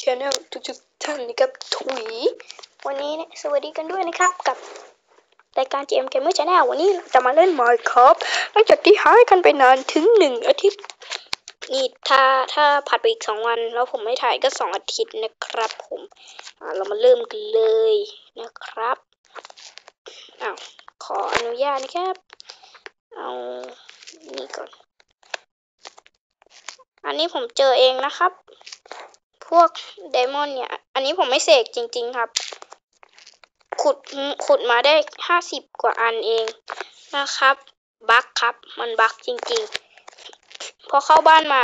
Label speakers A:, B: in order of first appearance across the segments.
A: ชแนลทุกๆท่านนะครับถุย วันนี้เนี่ยสวัสดีกันด้วยนะครับกับรายการ GM Gamer Channel วันนี้เราจะมาเล่น Minecraft หลังจากที่หายกันไปนานถึงหนึ่งอาทิตย์ นี่ถ้าถ้าผัดไปอีกสองวัน แล้วผมไม่ถ่ายก็สองอาทิตย์นะครับผมอ่าเรามาเริ่มกันเลยนะครับอ้าวขออนุญาตนะครับ เอานี่ก่อน อันนี้ผมเจอเองนะครับ พวกไดมอนด์เนี่ย อันนี้ผมไม่เสกจริง ๆ ครับ ขุดขุดมาได้ห้าสิบกว่าอันเองนะครับ บั๊กครับ มันบั๊กจริง ๆ พอเข้าบ้านมา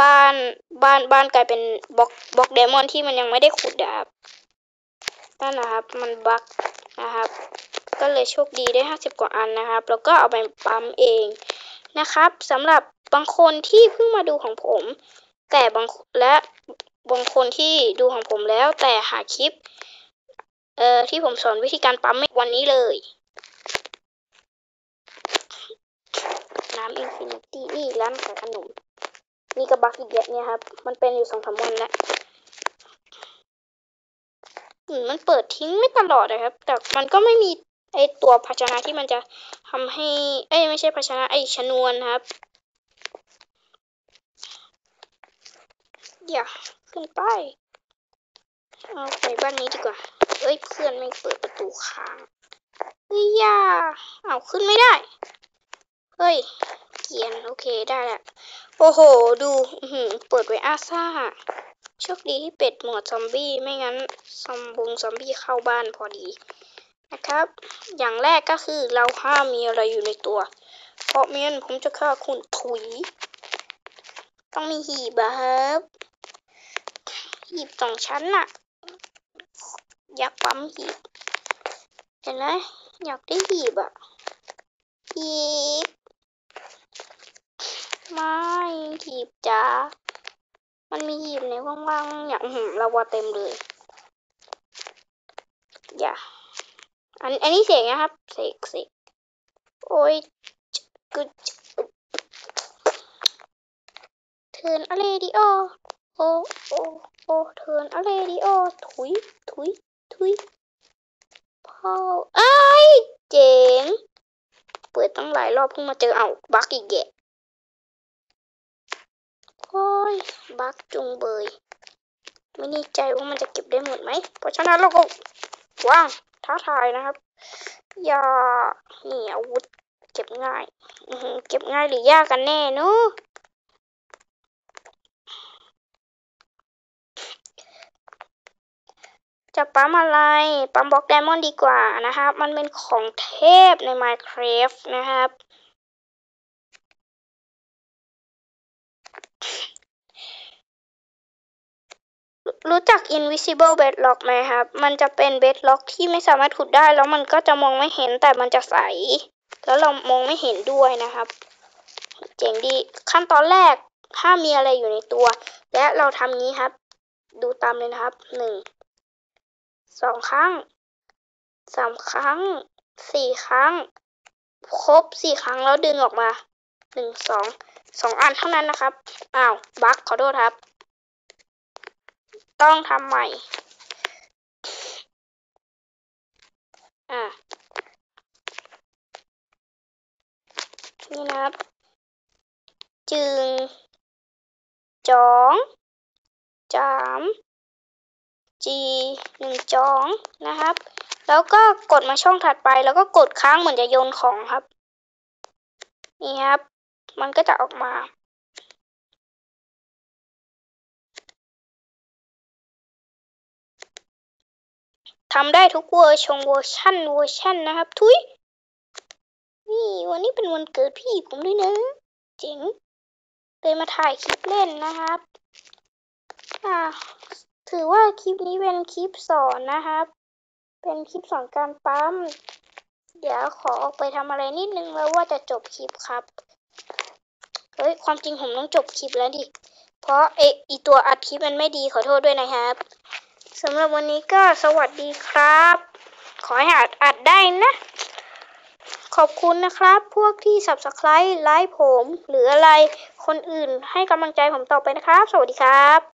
A: บ้านบ้านบ้านกลายเป็นบล็อกบล็อกไดมอนด์ที่มันยังไม่ได้ขุดนะครับนั่นนะครับ มันบั๊กนะครับ ก็เลยโชคดีได้ห้าสิบกว่าอันนะครับ แล้วก็เอาไปปั๊มเองนะครับสำหรับบางคนที่เพิ่งมาดูของผม แต่บางและบางคนที่ดูของผมแล้ว แต่หาคลิป เอ่อที่ผมสอนวิธีการปั๊มวันนี้เลย น้ำอินฟินิตี้นี่ร้านขายขนม นี่ก็บักอีกแล้วเนี่ยครับ มันเป็นอยู่สองสามวันแล้วมันเปิดทิ้งไม่ตลอดนะครับ แต่มันก็ไม่มีไอตัวภาชนะที่มันจะทำให้ เอ้ยไม่ใช่ภาชนะไอชนวนครับ อย่าขึ้นไป เอาไปบ้านนี้ดีกว่า เอ้ยเพื่อนไม่เปิดประตูค้างเฮ้ยย่าเอาขึ้นไม่ได้ เฮ้ย เกียนโอเคได้ละ โอ้โห ดูเปิดไว้อาซ่า โชคดีที่เป็ดหมดซอมบี้ ไม่งั้น ซอมบุงซอมบี้เข้าบ้านพอดีนะครับ อย่างแรกก็คือเราห้ามมีอะไรอยู่ในตัว เพราะเมียนผมจะฆ่าคุณถุย ต้องมีหีบครับ หีบสองชั้นน่ะ อยากปั๊มหีบเห็นไหมอยากได้หีบอะหีบไม่หีบจ้ามันมีหีบในว่างๆอย่างเราว่าเต็มเลยอย่าอันอันนี้เสกนะครับเสกเสกโอ้ยกึดเทิร์นอะไรดีโอ โอโอโอเทินอะไรดีโอถุยถุยถุยพ่อไอ้เจ๋ง เปิดตั้งหลายรอบเพิ่งมาเจอเอาบักอีกแกะโอ้ยบักจุงเบย ไม่แน่ใจว่ามันจะเก็บได้หมดไหม เพราะฉะนั้นเราก็ว่างท้าทายนะครับอย่านี่อาวุธเก็บง่าย เก็บง่ายหรือยากกันแน่เนาะ จะปั๊มอะไร ปั๊มบล็อกไดมอนด์ดีกว่านะครับ มันเป็นของเทพใน Minecraft นะครับ รู้จัก invisible bedrock ไหมครับ มันจะเป็น bedrock ที่ไม่สามารถขุดได้ แล้วมันก็จะมองไม่เห็นแต่มันจะใส แล้วเรามองไม่เห็นด้วยนะครับ เจ๋งดี ขั้นตอนแรกถ้ามีอะไรอยู่ในตัว และเราทำนี้ครับ ดูตามเลยนะครับหนึ่ง สองครั้งสามครั้งสี่ครั้ง ครบสี่ครั้งแล้วดึงออกมาหนึ่งสองสองอันเท่านั้นนะครับอ้าวบั๊กขอโทษครับ ต้องทำใหม่อ่านี่นะครับ จึงจองจาม จีหนึ่งจองนะครับ แล้วก็กดมาช่องถัดไป แล้วก็กดค้างเหมือนจะโยนของครับ นี่ครับ มันก็จะออกมา ทำได้ทุกเวอร์ชงเวอร์ชันเวอร์ชันนะครับ ทุย นี่วันนี้เป็นวันเกิดพี่ผมด้วยนะ เจ๋งเลยมาถ่ายคลิปเล่นนะครับ อ่า ถือว่าคลิปนี้เป็นคลิปสอนนะครับ เป็นคลิปสอนการปั๊ม เดี๋ยวขอออกไปทำอะไรนิดนึงแล้วว่าจะจบคลิปครับ เฮ้ย ความจริงผมต้องจบคลิปแล้วดิ เพราะเออีตัวอัดคลิปมันไม่ดีขอโทษด้วยนะครับสำหรับวันนี้ก็สวัสดีครับ ขอให้อัดอัดได้นะ ขอบคุณนะครับ พวกที่ subscribe ไลค์ผม หรืออะไรคนอื่นให้กำลังใจผมต่อไปนะครับ สวัสดีครับ